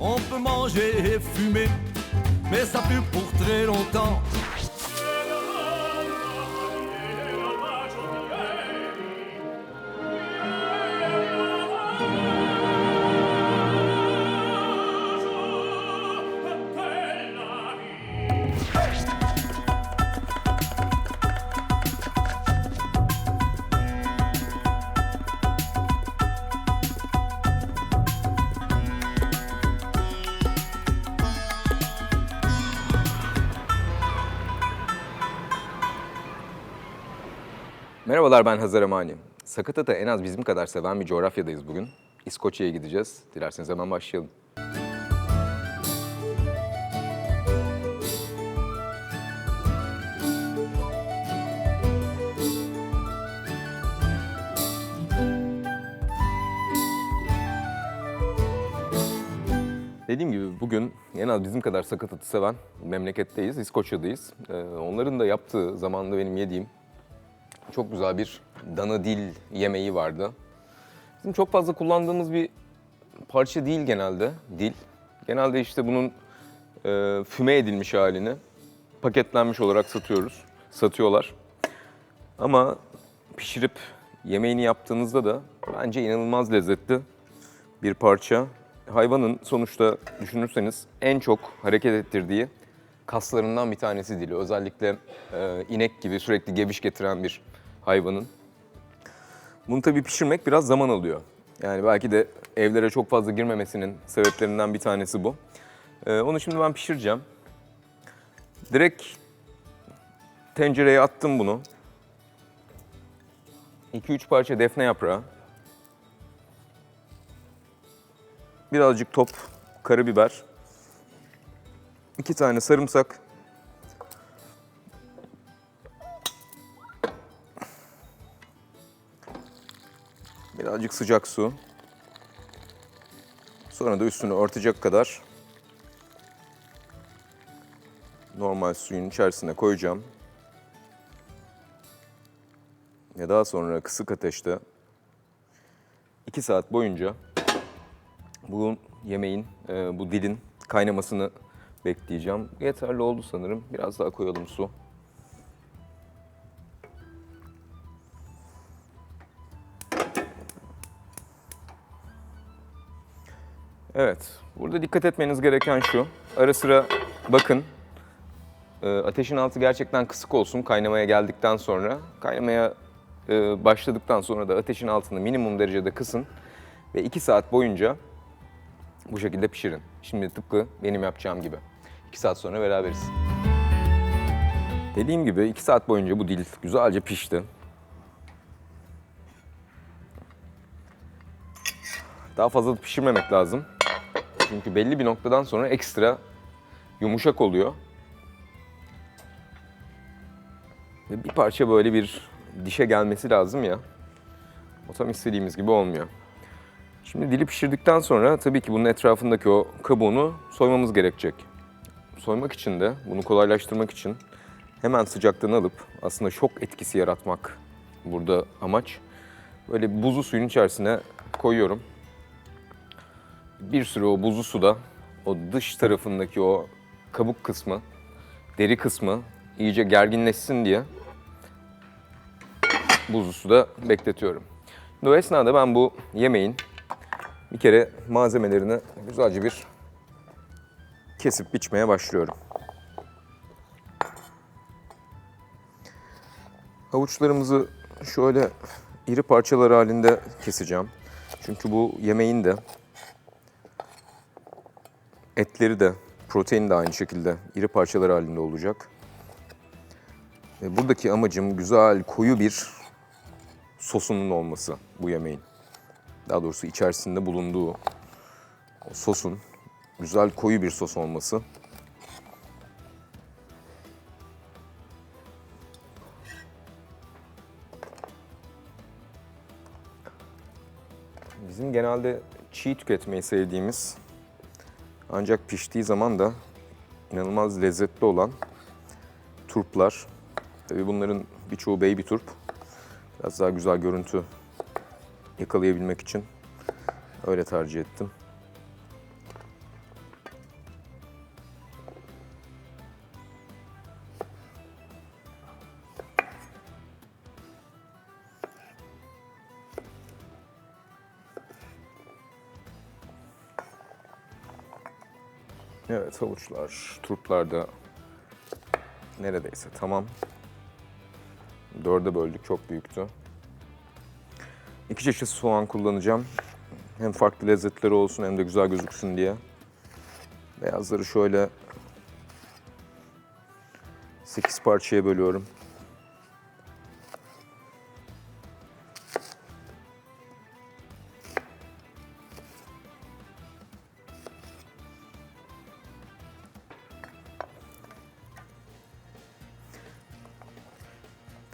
on peut manger et fumer, mais ça plus pour très longtemps. Merhabalar ben Hazar Amani. Sakatat'ı en az bizim kadar seven bir coğrafyadayız bugün. İskoçya'ya gideceğiz. Dilerseniz hemen başlayalım. Dediğim gibi bugün en az bizim kadar sakatatı seven memleketteyiz, İskoçya'dayız. Ee, onların da yaptığı, zamanında benim yediğim çok güzel bir dana dil yemeği vardı. Bizim çok fazla kullandığımız bir parça değil genelde, dil. Genelde işte bunun e, füme edilmiş halini paketlenmiş olarak satıyoruz, satıyorlar. Ama pişirip yemeğini yaptığınızda da bence inanılmaz lezzetli bir parça. Hayvanın sonuçta düşünürseniz en çok hareket ettirdiği kaslarından bir tanesi dili. Özellikle e, inek gibi sürekli geviş getiren bir hayvanın. Bunu tabii pişirmek biraz zaman alıyor. Yani belki de evlere çok fazla girmemesinin sebeplerinden bir tanesi bu. E, onu şimdi ben pişireceğim. Direkt tencereye attım bunu. 2-3 parça defne yaprağı. Birazcık top karabiber. iki tane sarımsak. Birazcık sıcak su. Sonra da üstünü örtecek kadar normal suyun içerisine koyacağım. Ve daha sonra kısık ateşte 2 saat boyunca bu yemeğin, e, bu dilin kaynamasını bekleyeceğim. Yeterli oldu sanırım. Biraz daha koyalım su. Evet, burada dikkat etmeniz gereken şu. Ara sıra bakın. e, Ateşin altı gerçekten kısık olsun kaynamaya geldikten sonra. Kaynamaya e, başladıktan sonra da ateşin altını minimum derecede kısın. Ve 2 saat boyunca bu şekilde pişirin. Şimdi tıpkı benim yapacağım gibi. 2 saat sonra beraberiz. Dediğim gibi 2 saat boyunca bu dil güzelce pişti. Daha fazla pişirmemek lazım. Çünkü belli bir noktadan sonra ekstra yumuşak oluyor. Ve bir parça böyle bir dişe gelmesi lazım ya. O tam istediğimiz gibi olmuyor. Şimdi dili pişirdikten sonra tabii ki bunun etrafındaki o kabuğunu soymamız gerekecek. Soymak için de bunu kolaylaştırmak için hemen sıcaklığını alıp aslında şok etkisi yaratmak burada amaç. Böyle bir buzlu suyun içerisine koyuyorum. Bir süre o buzlu suda o dış tarafındaki o kabuk kısmı, deri kısmı iyice gerginleşsin diye buzlu suda bekletiyorum. O esnada ben bu yemeğin bir kere malzemelerini güzelce bir kesip biçmeye başlıyorum. Havuçlarımızı şöyle iri parçalar halinde keseceğim. Çünkü bu yemeğin de etleri de protein de aynı şekilde iri parçalar halinde olacak. Buradaki amacım güzel koyu bir sosunun olması bu yemeğin daha doğrusu içerisinde bulunduğu sosun güzel koyu bir sos olması. Bizim genelde çiğ tüketmeyi sevdiğimiz ancak piştiği zaman da inanılmaz lezzetli olan turplar. Tabii bunların birçoğu baby turp. Biraz daha güzel görüntü yakalayabilmek için Öyle tercih ettim. Evet havuçlar, turplar da neredeyse tamam. Dörde böldük, çok büyüktü. İki çeşit soğan kullanacağım. Hem farklı lezzetleri olsun hem de güzel gözüksün diye. Beyazları şöyle 8 parçaya bölüyorum.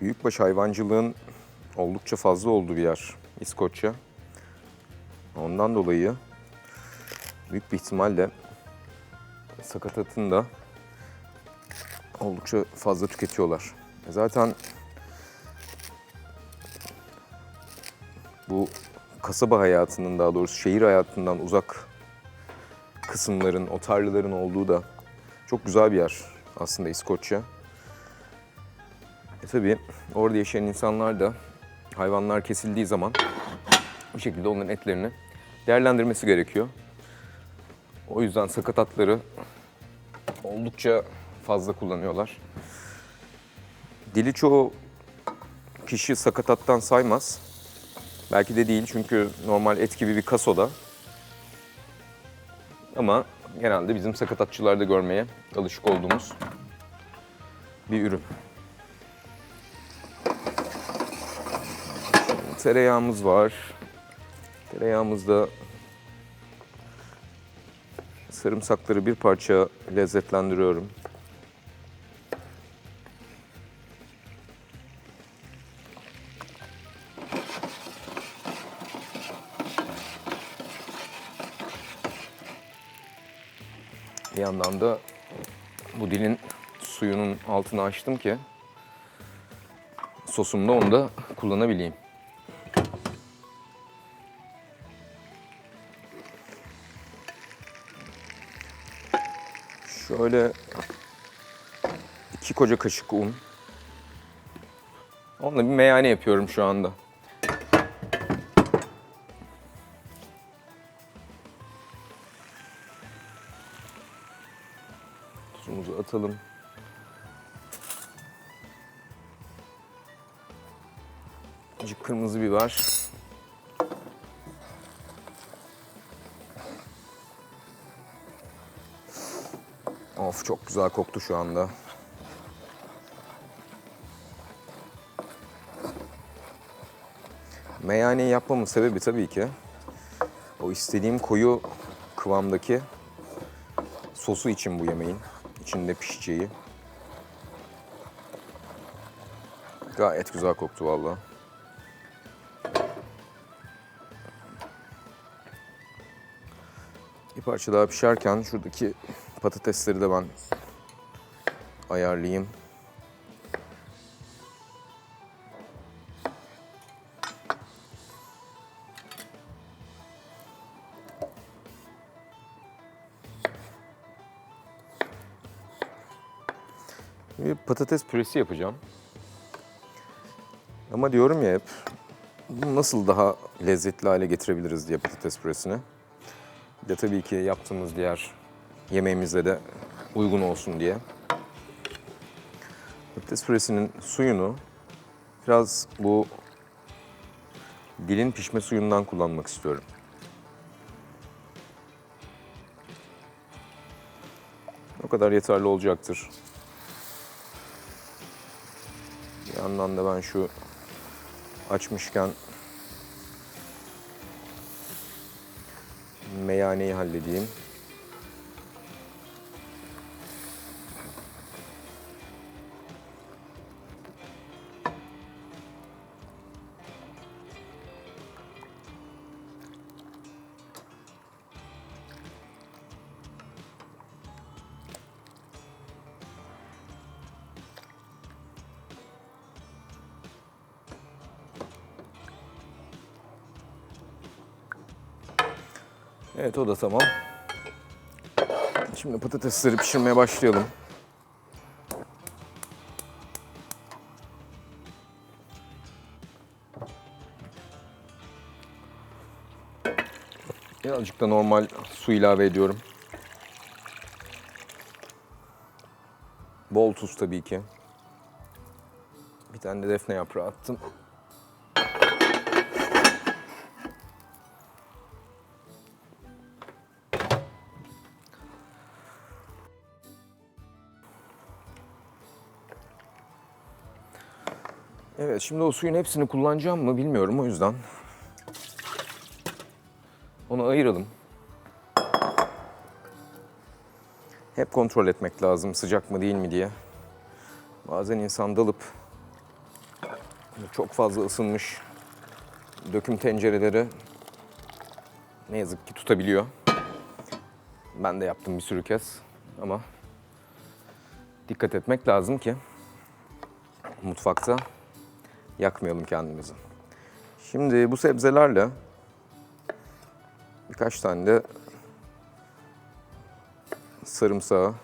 Büyükbaş hayvancılığın oldukça fazla olduğu bir yer İskoçya. Ondan dolayı büyük bir ihtimalle sakatatın da oldukça fazla tüketiyorlar. E Zaten bu kasaba hayatının daha doğrusu şehir hayatından uzak kısımların, o tarlaların olduğu da çok güzel bir yer aslında İskoçya. Tabii orada yaşayan insanlar da hayvanlar kesildiği zaman bir şekilde onların etlerini değerlendirmesi gerekiyor. O yüzden sakatatları oldukça fazla kullanıyorlar. Dili çoğu kişi sakatattan saymaz. Belki de değil çünkü normal et gibi bir kasoda. Ama genelde bizim sakatatçılarda görmeye alışık olduğumuz bir ürün. Tereyağımız var. Tereyağımızda sarımsakları bir parça lezzetlendiriyorum. Bir yandan da bu dilin suyunun altını açtım ki sosumda onu da kullanabileyim. Şöyle iki koca kaşık un. Onunla bir meyane yapıyorum şu anda. Tuzumuzu atalım. Azıcık kırmızı biber. Of çok güzel koktu şu anda. Meyhaneyi yapmamın sebebi tabii ki o istediğim koyu kıvamdaki sosu için bu yemeğin içinde pişeceği. Gayet güzel koktu vallahi. Bir parça daha pişerken şuradaki patatesleri de ben ayarlayayım. Bir patates püresi yapacağım. Ama diyorum ya hep nasıl daha lezzetli hale getirebiliriz diye patates püresini. Bir de tabii ki yaptığımız diğer yemeğimize de uygun olsun diye. Patates püresinin suyunu biraz bu dilin pişme suyundan kullanmak istiyorum. O kadar yeterli olacaktır. Bir yandan da ben şu açmışken meyhaneyi halledeyim. O da tamam. Şimdi patatesleri pişirmeye başlayalım. Birazcık da normal su ilave ediyorum. Bol tuz tabii ki. Bir tane de defne yaprağı attım. Evet, şimdi o suyun hepsini kullanacağım mı bilmiyorum o yüzden. Onu ayıralım. Hep kontrol etmek lazım sıcak mı değil mi diye. Bazen insan dalıp çok fazla ısınmış döküm tencereleri ne yazık ki tutabiliyor. Ben de yaptım bir sürü kez ama dikkat etmek lazım ki mutfakta yakmayalım kendimizi. Şimdi bu sebzelerle birkaç tane de sarımsağı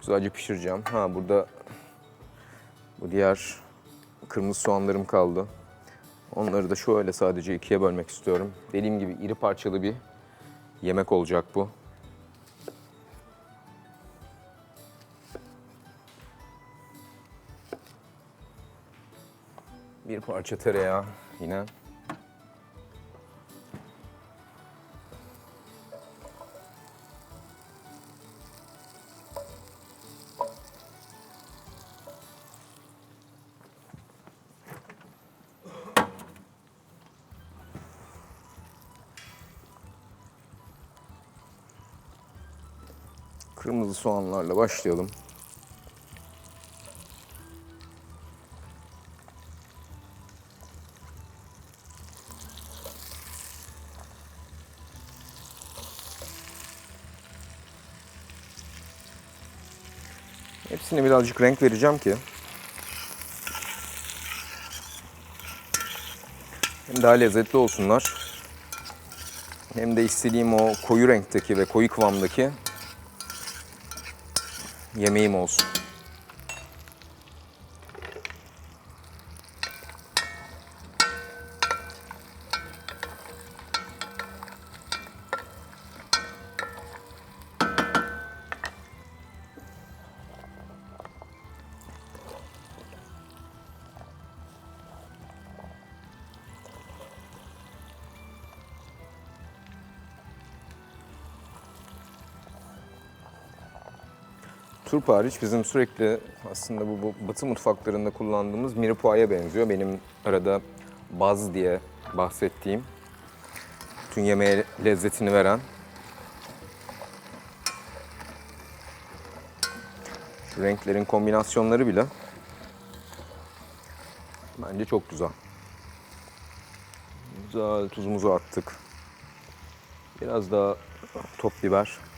güzelce pişireceğim. Ha burada bu diğer kırmızı soğanlarım kaldı. Onları da şöyle sadece ikiye bölmek istiyorum. Dediğim gibi iri parçalı bir yemek olacak bu. Bir parça tereyağı yine. Kırmızı soğanlarla başlayalım. Hepsine birazcık renk vereceğim ki hem daha lezzetli olsunlar. Hem de istediğim o koyu renkteki ve koyu kıvamdaki yemeğim olsun. Turp hariç bizim sürekli aslında bu, bu batı mutfaklarında kullandığımız mirepoix'a benziyor. Benim arada baz diye bahsettiğim bütün yemeğe lezzetini veren renklerin kombinasyonları bile bence çok güzel. Güzel tuzumuzu attık. Biraz daha top biber.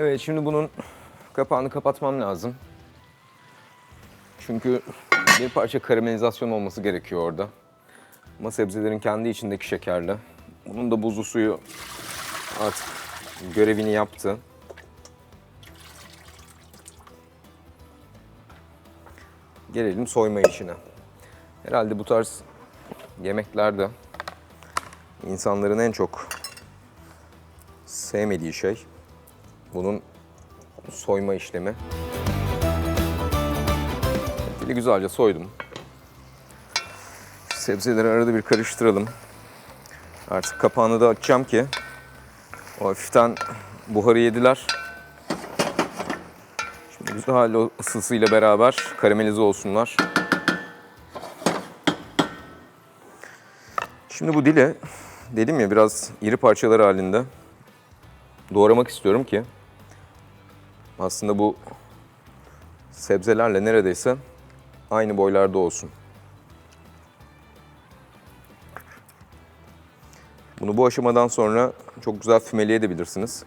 Evet şimdi bunun kapağını kapatmam lazım. Çünkü bir parça karamelizasyon olması gerekiyor orada. Ama sebzelerin kendi içindeki şekerle. Bunun da buzlu suyu artık görevini yaptı. Gelelim soyma işine. Herhalde bu tarz yemeklerde insanların en çok sevmediği şey bunun soyma işlemi. Etini güzelce soydum. Sebzeleri arada bir karıştıralım. Artık kapağını da açacağım ki o hafiften buharı yediler. Şimdi güzel o ısısıyla beraber karamelize olsunlar. Şimdi bu dili dedim ya biraz iri parçalar halinde doğramak istiyorum ki aslında bu sebzelerle neredeyse aynı boylarda olsun. Bunu bu aşamadan sonra çok güzel fümeleyebilirsiniz.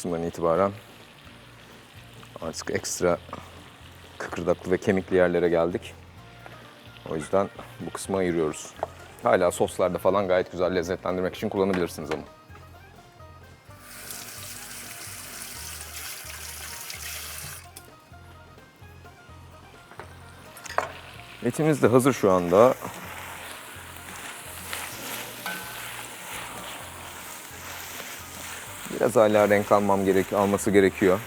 Kısımdan itibaren artık ekstra kıkırdaklı ve kemikli yerlere geldik. O yüzden bu kısmı ayırıyoruz. Hala soslarda falan gayet güzel lezzetlendirmek için kullanabilirsiniz ama. Etimiz de hazır şu anda. Biraz hala renk almam gerek, alması gerekiyor.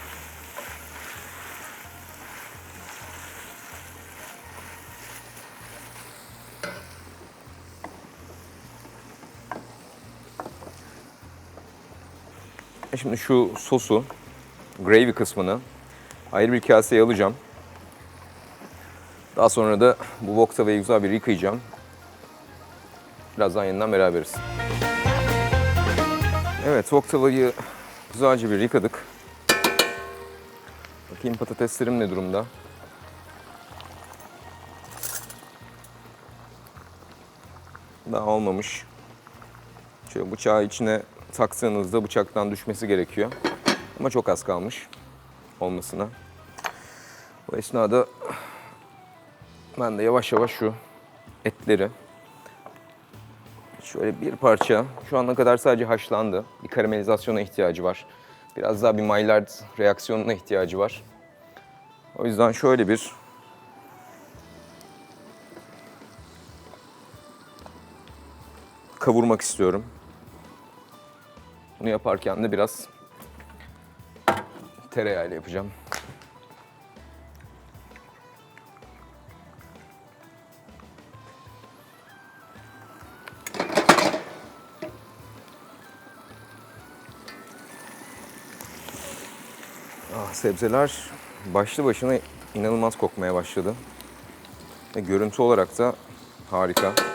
Şimdi şu sosu, gravy kısmını ayrı bir kaseye alacağım. Daha sonra da bu tavayı güzel bir yıkayacağım. Birazdan yeniden beraberiz. Evet, wok tavayı güzelce bir yıkadık. Bakayım patateslerim ne durumda? Daha olmamış. Şöyle bıçağı içine taktığınızda bıçaktan düşmesi gerekiyor. Ama çok az kalmış olmasına. Bu esnada ben de yavaş yavaş şu etleri şöyle bir parça şu ana kadar sadece haşlandı. Bir karamelizasyona ihtiyacı var. Biraz daha bir Maillard reaksiyonuna ihtiyacı var. O yüzden şöyle bir kavurmak istiyorum. Bunu yaparken de biraz tereyağıyla yapacağım. Sebzeler başlı başına inanılmaz kokmaya başladı. Ve görüntü olarak da harika.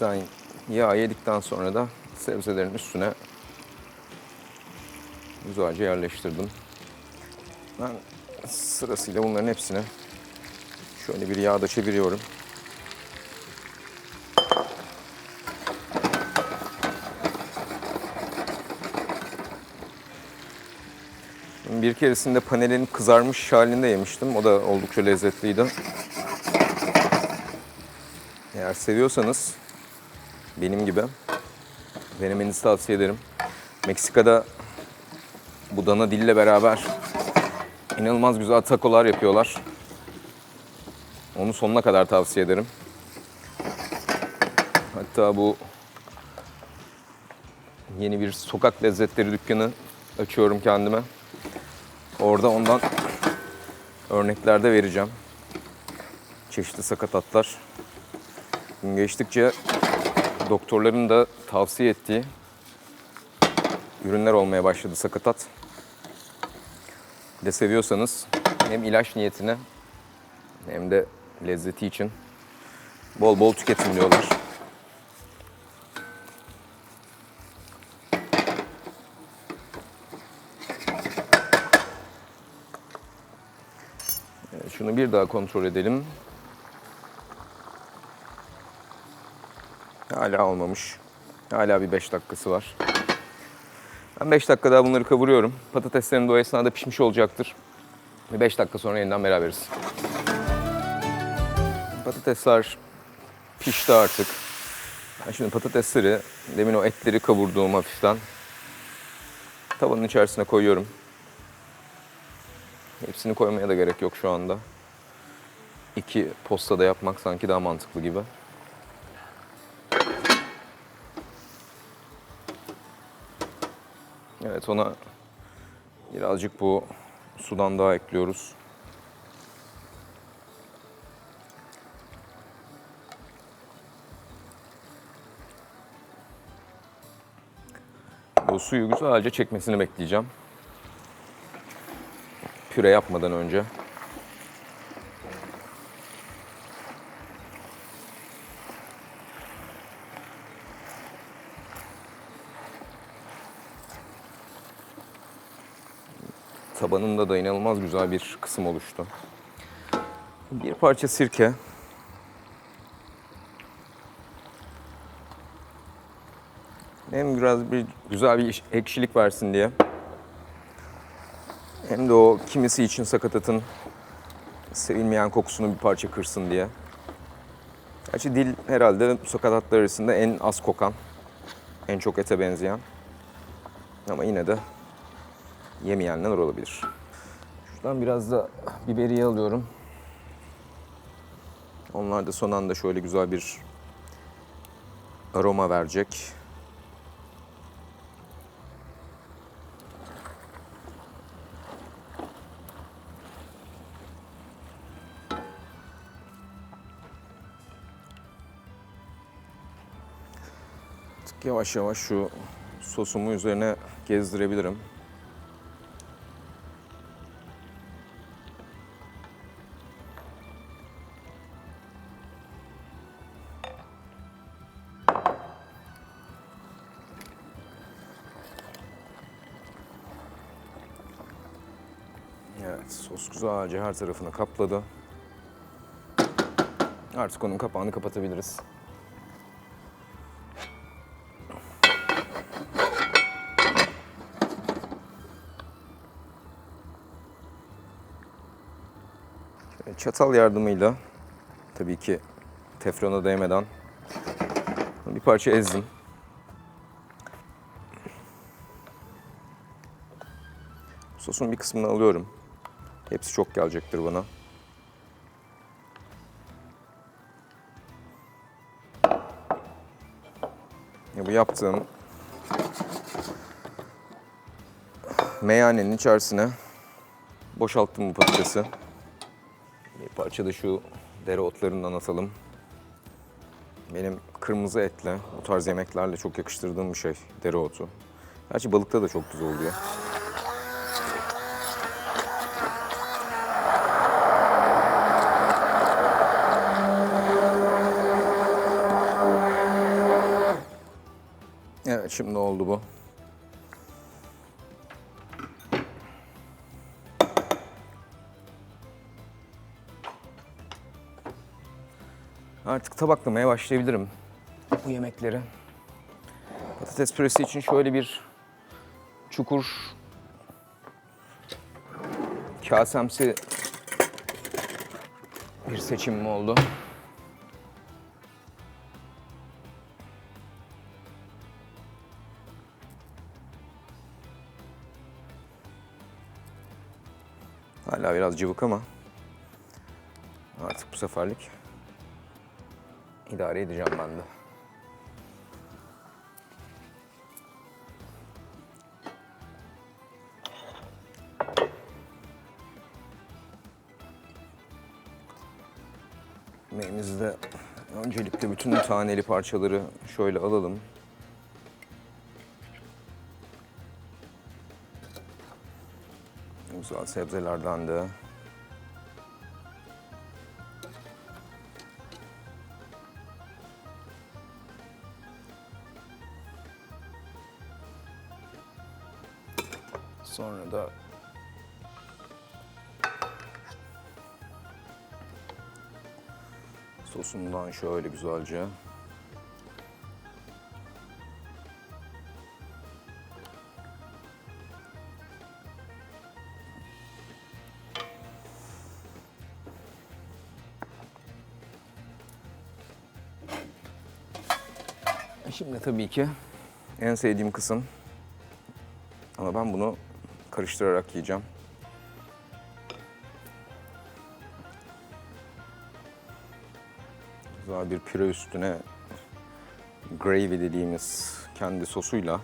Hafiften yağ yedikten sonra da sebzelerin üstüne güzelce yerleştirdim. Ben sırasıyla bunların hepsini şöyle bir yağda çeviriyorum. Bir keresinde panelin kızarmış halinde yemiştim. O da oldukça lezzetliydi. Eğer seviyorsanız benim gibi denemenizi tavsiye ederim. Meksika'da bu dana dille beraber inanılmaz güzel takolar yapıyorlar. Onu sonuna kadar tavsiye ederim. Hatta bu yeni bir sokak lezzetleri dükkanı açıyorum kendime. Orada ondan örnekler de vereceğim. Çeşitli sakatatlar. Gün geçtikçe doktorların da tavsiye ettiği ürünler olmaya başladı sakatat. De seviyorsanız hem ilaç niyetine hem de lezzeti için bol bol tüketin diyorlar. Şunu bir daha kontrol edelim. Hala olmamış. Hala bir 5 dakikası var. Ben 5 dakika daha bunları kavuruyorum. Patateslerim de o esnada pişmiş olacaktır. Ve 5 dakika sonra yeniden beraberiz. Patatesler pişti artık. Ben şimdi patatesleri, demin o etleri kavurduğum hafiften tavanın içerisine koyuyorum. Hepsini koymaya da gerek yok şu anda. İki postada yapmak sanki daha mantıklı gibi. Evet ona birazcık bu sudan daha ekliyoruz. Bu suyu güzelce çekmesini bekleyeceğim. Püre yapmadan önce. Tabanında da inanılmaz güzel bir kısım oluştu. Bir parça sirke. Hem biraz bir güzel bir ekşilik versin diye. Hem de o kimisi için sakatatın sevilmeyen kokusunu bir parça kırsın diye. Gerçi dil herhalde sakatatlar arasında en az kokan, en çok ete benzeyen. Ama yine de yemeyenler olabilir. Şuradan biraz da biberiye alıyorum. Onlar da son anda şöyle güzel bir aroma verecek. Yavaş yavaş şu sosumu üzerine gezdirebilirim. Evet, sos güzelce her tarafını kapladı. Artık onun kapağını kapatabiliriz. Çatal yardımıyla tabii ki teflona değmeden bir parça ezdim. Sosun bir kısmını alıyorum. Hepsi çok gelecektir bana. Ya bu yaptığım meyanenin içerisine boşalttım bu patatesi. Bir parça da şu dereotlarından atalım. Benim kırmızı etle, bu tarz yemeklerle çok yakıştırdığım bir şey dereotu. Gerçi balıkta da çok güzel oluyor. Evet şimdi oldu bu. Artık tabaklamaya başlayabilirim bu yemekleri. Patates püresi için şöyle bir çukur kasemsi bir seçimim oldu. Hala biraz cıvık ama artık bu seferlik idare edeceğim ben de. Yemeğimizde öncelikle bütün taneli parçaları şöyle alalım. sebzelerdendi. Sonra da sosundan şöyle güzelce Şimdi tabii ki en sevdiğim kısım. Ama ben bunu karıştırarak yiyeceğim. Güzel bir püre üstüne gravy dediğimiz kendi sosuyla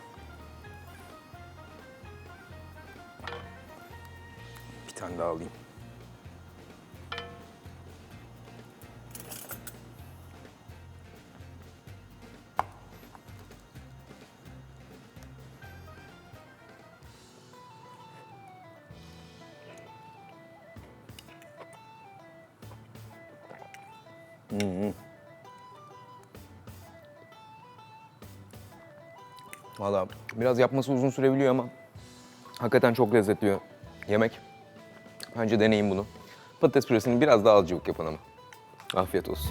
Valla biraz yapması uzun sürebiliyor ama hakikaten çok lezzetli yemek. Bence deneyin bunu. Patates püresini biraz daha az cıvık yapın ama. Afiyet olsun.